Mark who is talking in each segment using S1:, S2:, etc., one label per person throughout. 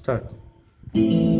S1: start.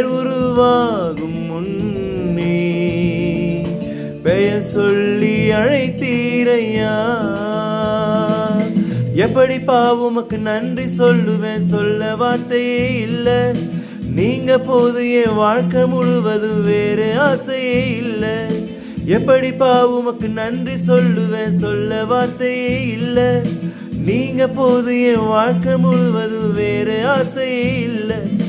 S1: பெயர் உருவாகும் முன்னே பெயர் சொல்லி அழைத்தீரையா? எப்படி பாவுமக்கு நன்றி சொல்லுவேன்? சொல்ல வார்த்தையே இல்லை. நீங்க போது என் வாழ்க்கை முழுவதும் வேறு ஆசையே இல்லை. எப்படி பாவுமக்கு நன்றி சொல்லுவேன்? சொல்ல வார்த்தையே இல்லை. நீங்க போது என் வாழ்க்கை முழுவது வேறு ஆசையே இல்லை.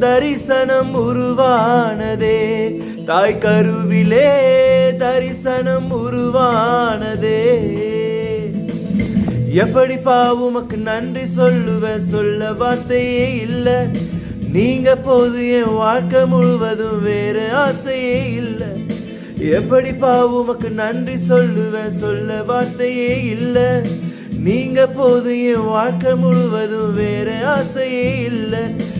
S1: தரிசனம் உருவானதே. தாய் கருவிலே தரிசனம் உருவானதே. எப்படி பாவுமக்கு நன்றி சொல்லுவ? சொல்ல வார்த்தையே இல்ல. நீங்க போது என் வாழ்க்கை முழுவதும் வேறு ஆசையே இல்ல. எப்படி பாவுமக்கு நன்றி சொல்லுவ? சொல்ல வார்த்தையே இல்ல. நீங்க போது என் வாழ்க்கை முழுவதும் வேறு ஆசையே இல்லை.